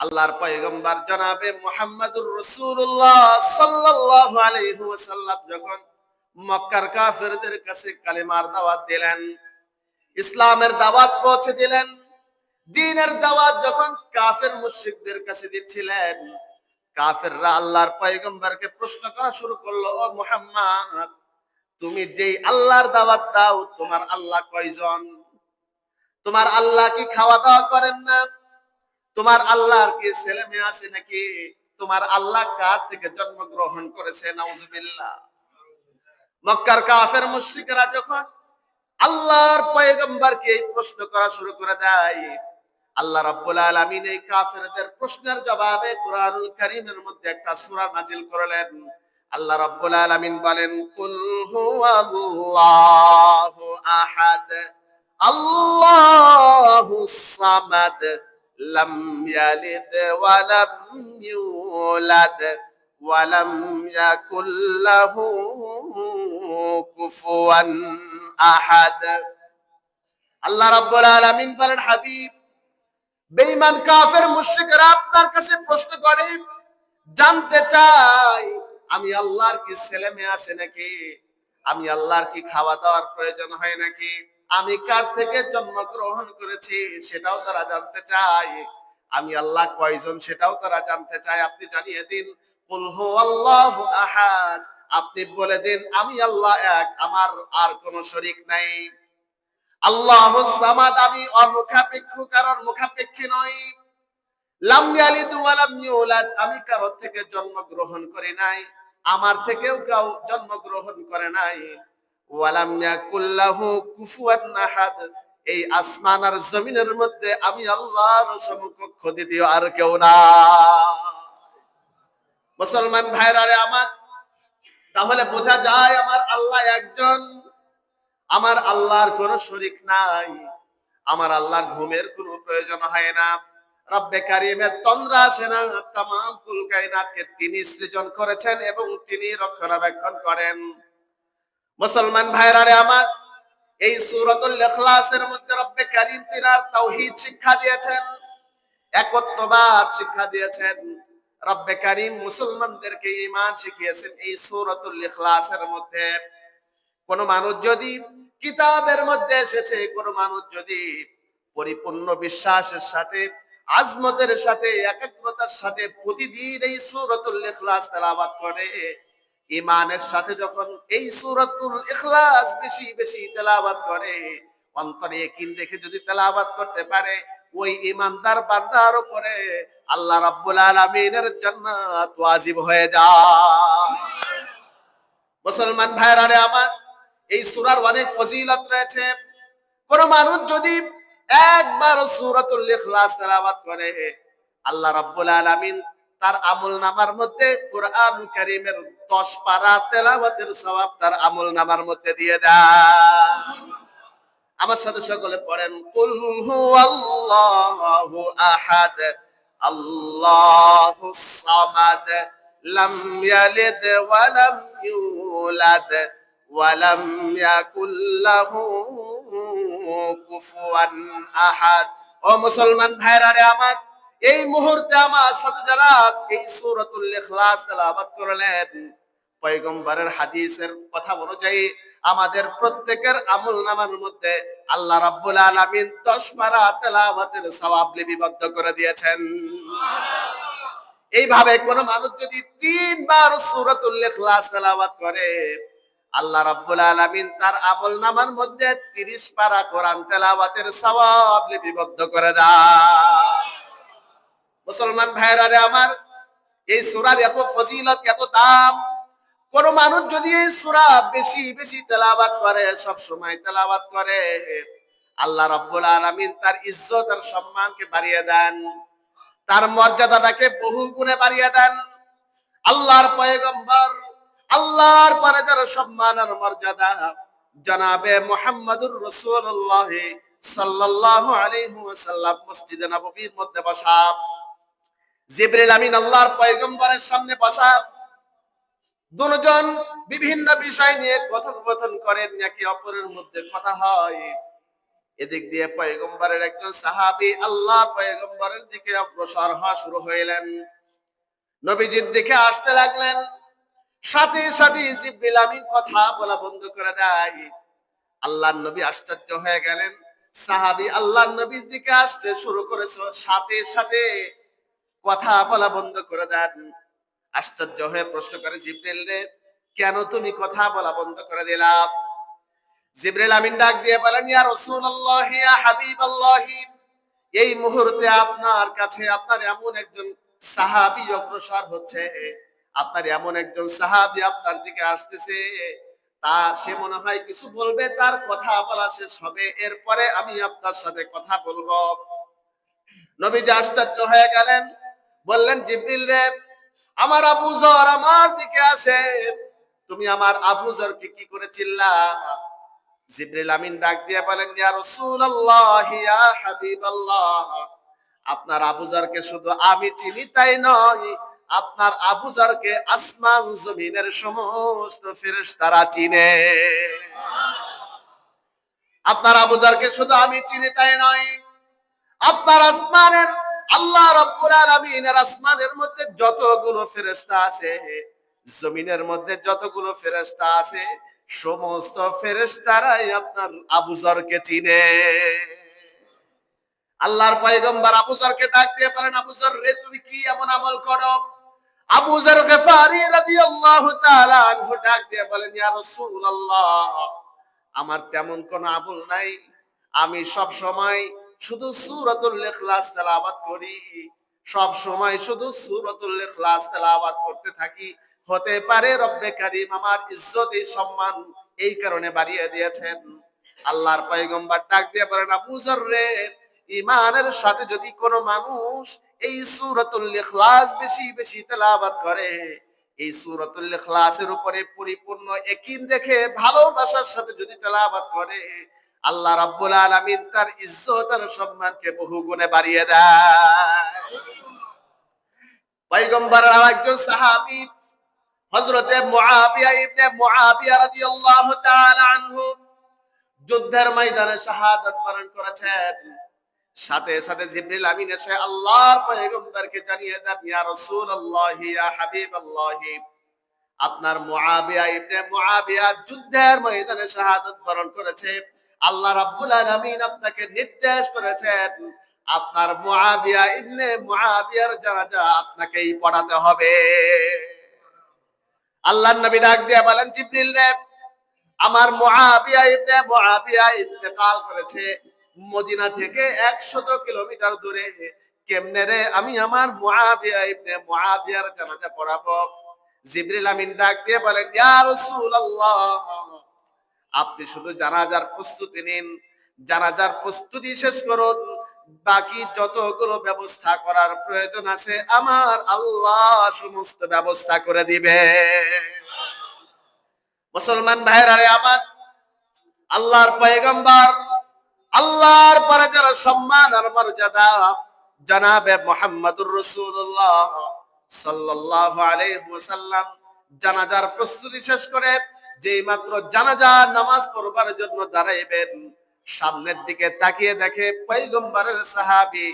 আল্লাহর পয়গম্বর জনাবে মুহাম্মদুর রাসূলুল্লাহ সাল্লাল্লাহু আলাইহি ওয়াসাল্লাম যখন মক্কার কাফেরদের কাছে কালেমার দাওয়াত দিলেন, ইসলামের দাওয়াত পৌঁছে দিলেন দ্বীনের দাওয়াত যখন কাফের মুশরিকদের কাছে দিচ্ছিলেন, কাফেররা আল্লাহর পয়গম্বরকে প্রশ্ন করা শুরু করল, ও মুহাম্মদ, তুমি যেই আল্লাহর দাওয়াত দাও, তোমার আল্লাহ কয়জন? তোমার আল্লাহ কি খাওয়া দাওয়া করেন না? তোমার আল্লাহর কি ছেলে মেয়ে আছে নাকি তোমার আল্লাহ কার থেকে জন্মগ্রহণ করেছে? নাউজুবিল্লাহ। মক্কার কাফের মুশরিকরা যখন আল্লাহর পয়গম্বরকে এই প্রশ্ন করা শুরু করে দেয়, আল্লাহ রাব্বুল আলামিন এই কাফেরদের প্রশ্নের জবাবে কোরআনুল কারীমের মধ্যে একটা সূরা নাজিল করলেন। আল্লাহ রাব্বুল আলামিন বলেন, কুল হুয়াল্লাহু আহাদ আল্লাহুস সামাদ। ইয়ালিদ ওয়া লাম ইউলাদ ওয়া লাম ইয়াকুল লাহু আহাদ আল্লাহ রাব্বুল আলামিন বলেন, হাবিব, বেঈমান কাফের মুশরিকরা আপনার কাছে প্রশ্ন করে, জানতে চাই, আমি আল্লাহর কি ছেলে মেয়ে আছে নাকি? আমি আল্লাহর কি খাওয়া দাওয়ার প্রয়োজন হয় নাকি? আমি কার থেকে জন্মগ্রহণ করেছি সেটাও তারা জানতে চায়। আমি আল্লাহ কয়জন সেটাও তারা জানতে চায়। আপনি জানিয়ে দিন আপনি বলে দিন, আমি আল্লাহ এক, আমার আর কোন শরিক নাই। আল্লাহ সামাদ, আমি অমুখাপেক্ষ, কারোর মুখাপেক্ষী নই। আমি কারও থেকে জন্মগ্রহণ করি নাই। আমার থেকেও কেউ জন্মগ্রহণ করে নাই। ওয়ালাম ইয়াকুল্লাহু কুফুয়ান আহাদ। এই আসমান আর জমিনের মধ্যে আমি আল্লাহর সমকক্ষ দ্বিতীয় আর কেউ না। মুসলমান ভাইরা রে আমার, তাহলে বোঝা যায় আমার আল্লাহ একজন। আমার আল্লাহর কোনো শরিক নাই। আমার আল্লাহর ঘুমের কোনো প্রয়োজন হয় না। রব্বে কারিমের তন্দ্রা আসে না। তাম কুল কায়নাতকে তিনি সৃজন করেছেন এবং তিনি রক্ষণাবেক্ষণ করেন। মুসলমান ভাইরা রে আমার, এই সূরাতুল ইখলাসের মধ্যে রব্বে কারীম তিনার তাওহীদ শিক্ষা দিয়েছেন, একত্ববাদ শিক্ষা দিয়েছেন। রব্বে কারীম মুসলমানদেরকে ঈমান শিখিয়েছেন এই সূরাতুল ইখলাসের মধ্যে। কোন মানুষ যদি কিতাবের মধ্যে এসেছে, কোন মানুষ যদি পরিপূর্ণ বিশ্বাসের সাথে, আজমতের সাথে, একাগ্রতার সাথে প্রতিদিন এই সূরাতুল ইখলাস তেলাওয়াত করে ইমানের সাথে যখন এই সূরাতুল ইখলাস বেশি বেশি তেলাওয়াত করে, অন্তরে ইয়াকিন রেখে যদি তেলাওয়াত করতে পারে, ওই ইমানদার বান্দার উপরে আল্লাহ রাব্বুল আলামিনের জান্নাত ওয়াজিব হয়ে যায়। মুসলমান ভাইরা রে আমার, এই সূরার অনেক ফজিলত রয়েছে। কোন মানুষ যদি একবার সূরাতুল ইখলাস তেলাওয়াত করে, আল্লাহ রাব্বুল আলামিন তার আমল নামার মধ্যে কোরআন কারীমের 10 পারা তেলাওয়াতের সওয়াব তার আমল নামার মধ্যে দিয়ে দেয়। আমার সাথে সকলে পড়েন, কুল হুয়াল্লাহু আহাদ আল্লাহুস সামাদ, লাম ইয়ালিদ ওয়া লাম ইউলাদ, ওয়া লাম ইয়াকুল লাহু কুফুয়ান আহাদ। ও মুসলমান ভাইরা রে আমার এই মুহূর্তে আমার সাথে যারা এই সূরাতুল ইখলাস তেলাওয়াত করলেন, পয়গম্বরের হাদিসের কথা অনুযায়ী আমাদের প্রত্যেকের আমল নামার মধ্যে আল্লাহ রাব্বুল আলামিন 10 পারা তেলাওয়াতের সওয়াব লিপিবদ্ধ করে দিয়েছেন। এইভাবে কোন মানুষ যদি তিনবার সূরাতুল ইখলাস তেলাওয়াত করে, আল্লাহ রাব্বুল আলামিন তার আমল নামার মধ্যে 30 পারা কোরআন তেলাওয়াতের সওয়াব লিপিবদ্ধ করে দেয়। মুসলমান ভাইরা রে আমার, এই সূরার এত ফজিলত, এত দাম। কোন মানুষ যদি এই সূরা বেশি বেশি তেলাওয়াত করে, সব সময় তেলাওয়াত করে, আল্লাহ রাব্বুল আলামিন তার ইজ্জত আর সম্মানকে বাড়িয়ে দেন। তার মর্যাদাটাকে বহু গুণে বাড়িয়ে দেন। আল্লাহর পয়গম্বর, আল্লাহর পরে যার সম্মান আর মর্যাদা, জনাবে মুহাম্মাদুর রাসূলুল্লাহ সাল্লাল্লাহু আলাইহি ওয়াসাল্লাম, মসজিদে নববীর মধ্যে বসা। জিবরিল আমিন আল্লাহর পয়গম্বরের সামনে বসা দুজন বিভিন্ন বিষয় নিয়ে কথোপকথন করেন, একে অপরের মধ্যে কথা হয়। এদিক দিয়ে পয়গম্বরের একজন সাহাবি আল্লাহর পয়গম্বরের দিকে অগ্রসর হওয়া শুরু হইলেন। নবীজির দিকে আসতে লাগলেন। সাথে সাথে জিব্রিল আমিন কথা বলা বন্ধ করে দেয়। আল্লাহর নবী আশ্চর্য হয়ে গেলেন। সাহাবি আল্লাহর নবীর দিকে আসতে শুরু করেছে। সাথে সাথে কথা বলা বন্ধ করে দেন। আশ্চর্য হয়ে প্রশ্ন করে জিব্রেল রে, কেন তুমি কথা বলা বন্ধ করে দিলাম জিব্রিল আমিন ডাক দিয়ে বলেন, ইয়া রাসূলুল্লাহ, ইয়া হাবিবাল্লাহ। এই মুহূর্তে আপনার কাছে আপনার এমন একজন সাহাবী অগ্রসর হচ্ছে। আপনার এমন একজন সাহাবী আপনার দিকে আসতেছে। তা সে মনে হয় কিছু বলবে, তার কথা বলা শেষ হবে। এরপরে আমি আপনার সাথে কথা বলব। নবীজি আশ্চর্য হয়ে গেলেন বললেন, জিব্রিল রে, আমার আবুজর আমার দিকে আসে। তুমি আমার আবুজরকে কি করে চিল্লা জিব্রিল আমিন ডাক দিয়ে বলেন, ইয়া রাসূলুল্লাহ, ইয়া হাবিবাল্লাহ, আপনার আবুজরকে শুধু আমি চিনি তাই নয়, আপনার আবুজরকে আসমান জমিনের সমস্ত ফেরেশতারা চিনে। আপনার আবুজরকে শুধু আমি চিনি তাই নয়, আপনার আসমানের আল্লাহ রব্বুল আলামিনের আসমানের মধ্যে যতগুলো ফেরেশতা আছে, জমিনের মধ্যে যতগুলো ফেরেশতা আছে, সমস্ত ফেরেশতারাই আপনার আবুজরকে চিনে। আল্লাহর পয়গম্বর আবুজরকে ডাক দিয়ে বলেন আবুজর রে, তুমি কি এমন আমল করো? আবুজর গফারি রাদিয়াল্লাহু তাআলা আনহু ডাক দিয়ে বলেন, ইয়া রাসূলুল্লাহ, আমার তেমন কোন আমল নাই। আমি সব সময় শুধু সূরাতুল ইখলাস করি। সব সময় শুধু সূরাতুল ইখলাস করতে থাকি। হতে পারে রব্বে কারীম আমার ইজ্জত সম্মান এই কারণে বাড়িয়ে দিয়েছেন। আল্লাহর পয়গম্বর ডাক দিয়ে বলেন, আবু রে ইমানের সাথে যদি কোনো মানুষ এই সূরাতুল বেশি বেশি তেলাওয়াত করে, এই সূরাতুল উপরে পরিপূর্ণ ইয়াকিন রেখে ভালোবাসার সাথে যদি তেলাওয়াত করে আল্লাহ রাব্বুল আলামিন তার ইজ্জত আর সম্মানকে বহু গুণে বাড়িয়ে দেয়। পয়গম্বরের আরেকজন সাহাবী, হযরতে মুআবিয়া ইবনে মুআবিয়া রাদিয়াল্লাহু তাআলা আনহু যুদ্ধের ময়দানে শাহাদাত বরণ করেছেন। সাথে সাথে জিবরিল আমিন এসে আল্লাহর পয়গম্বরকে জানিয়ে দেন, ইয়া রাসূলুল্লাহ, ইয়া হাবিবাল্লাহ। আপনার মুআবিয়া ইবনে মুআবিয়া যুদ্ধের ময়দানে শাহাদাত বরণ করেছে। আল্লাহ রাব্বুল আলামিন আপনাকে নির্দেশ করেছেন, আপনার মুআবিয়া ইবনে মুআবিয়ার জানাজা আপনাকেই পড়াতে হবে। আল্লাহর নবী ডাক দিয়ে বলেন, জিবরিল রে আমার মুআবিয়া ইবনে মুআবিয়া ইন্তেকাল করেছে। মদিনা থেকে 100 কিলোমিটার দূরে। কেমনে রে আমি আমার মুআবিয়া ইবনে মুআবিয়ার জানাজা পড়াবো? জিবরিল আমিন ডাক দিয়ে বলেন, ইয়া রাসূলুল্লাহ আপনি শুধু জানাজার প্রস্তুতি নিন, জানাজার প্রস্তুতি শেষ করুন, বাকি যতগুলো ব্যবস্থা করার প্রয়োজন আছে, আমার আল্লাহ সমস্ত ব্যবস্থা করে দিবে। মুসলমান ভাইরারে আমার, আল্লাহর পয়গম্বর, আল্লাহর পরে যারা সম্মান আর মর্যাদা, জানাবে মোহাম্মদুর রসুল্লাহ সাল্লাল্লাহু আলাইহি জানাজার প্রস্তুতি শেষ করে যেই মাত্র জানাজার নামাজ পড়বার জন্য দাঁড়াইবেন, সামনের দিকে তাকিয়ে দেখে পয়গম্বরের সাহাবী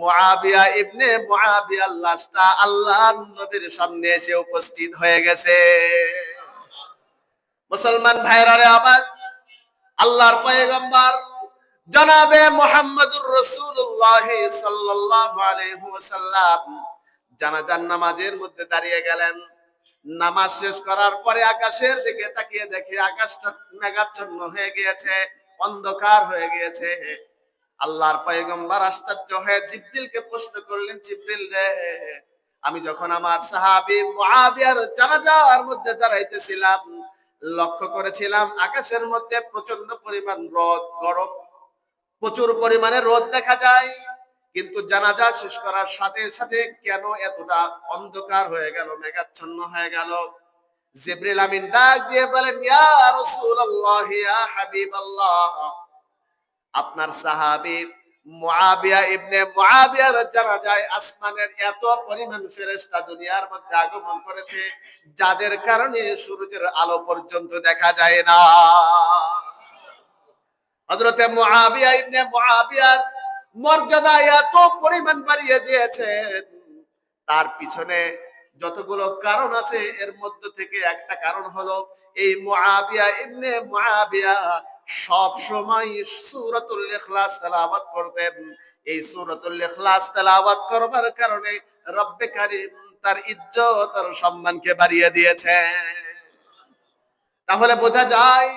মুআবিয়া ইবনে মুআবিয়া লাশটা আল্লাহর নবীর সামনে এসে উপস্থিত হয়ে গেছে। মুসলমান ভাইরারে আবার আল্লাহর পয়গম্বর জনাবে মোহাম্মদুর রাসূলুল্লাহ সাল্লাল্লাহু আলাইহি ওয়াসাল্লাম জানাজার নামাজের মধ্যে দাঁড়িয়ে গেলেন। নামাজ শেষ করার পরে আকাশের দিকে তাকিয়ে দেখে আকাশটা মেঘাচ্ছন্ন হয়ে গিয়েছে, অন্ধকার হয়ে গিয়েছে। আল্লাহর পয়গম্বর আশ্চর্য হয়ে জিব্রিলকে প্রশ্ন করলেন, জিব্রিল রে, আমি যখন আমার সাহাবী মুআবিয়ার জানাজার মধ্যে দাঁড়াইতেছিলাম, লক্ষ্য করেছিলাম আকাশের মধ্যে প্রচণ্ড পরিমাণ রোদ, গরম, প্রচুর পরিমাণে রোদ দেখা যায়। কিন্তু জানাজা শেষ করার সাথে সাথে কেন এতটা অন্ধকার হয়ে গেল, মেঘাচ্ছন্ন হয়ে গেল? জিবরিল আমিন ডাক দিয়ে বলেন, ইয়া রাসূলুল্লাহ, ইয়া হাবিবাল্লাহ। আপনার সাহাবী মুআবিয়া ইবনে মুআবিয়ার আসমানের এত পরিমাণ ফেরেশতা দুনিয়ার মধ্যে আগমন করেছে, যাদের কারণে সূর্যের আলো পর্যন্ত দেখা যায় না। হযরতে মুআবিয়া ইবনে মুআবিয়ার মর্যাদা এত পরিমাণ বাড়িয়ে দিয়েছেন। তার পিছনে যতগুলো কারণ আছে, এর মধ্যে থেকে একটা কারণ হলো এই মুআবিয়া, ইবনে মুআবিয়া সব সময় সূরাতুল ইখলাস করতেন। এই সূরাতুল ইখলাস তেলাওয়াত করবার কারণে রব্বে কারীম তার ইজ্জত আর সম্মানকে বাড়িয়ে দিয়েছে তাহলে বোঝা যায়,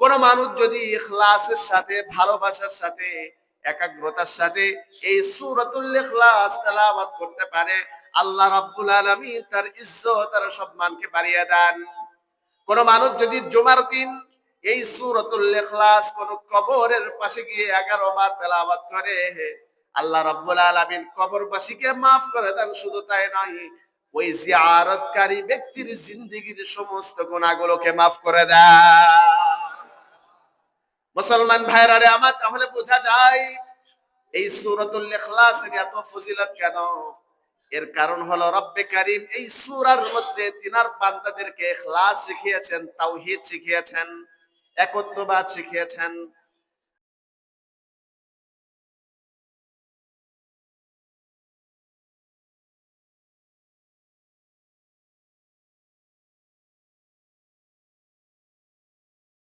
কোন মানুষ যদি ইখলাসের সাথে, ভালোবাসার সাথে একাগ্রতার সাথে এই সূরাতুল ইখলাস তেলাওয়াত করতে পারে। আল্লাহ রাব্বুল আলামিন তার ইজ্জত আর সম্মানকে বাড়িয়ে দেন। কোন মানুষ যদি জুমার দিন এই সূরাতুল ইখলাস কোন কবরের পাশে গিয়ে 11 বার তেলাওয়াত করে, আল্লাহ রাব্বুল আলামিন কবরবাসীকে maaf করে দেন। শুধু তাই নয়, ওই জিয়ারতকারী ব্যক্তির জিন্দেগীর সমস্ত গুনাহগুলোকে maaf করে দেন। মুসলমান ভাইরা রে আমার, তাহলে বোঝা যায় এই সূরাতুল ইখলাসের এত ফজিলত কেন? এর কারণ হলো রব্বে কারিম এই সূরার মধ্যে তিনার বান্দাদেরকে ইখলাস শিখিয়েছেন, তাওহীদ শিখিয়েছেন, একত্ববাদ শিখিয়েছেন।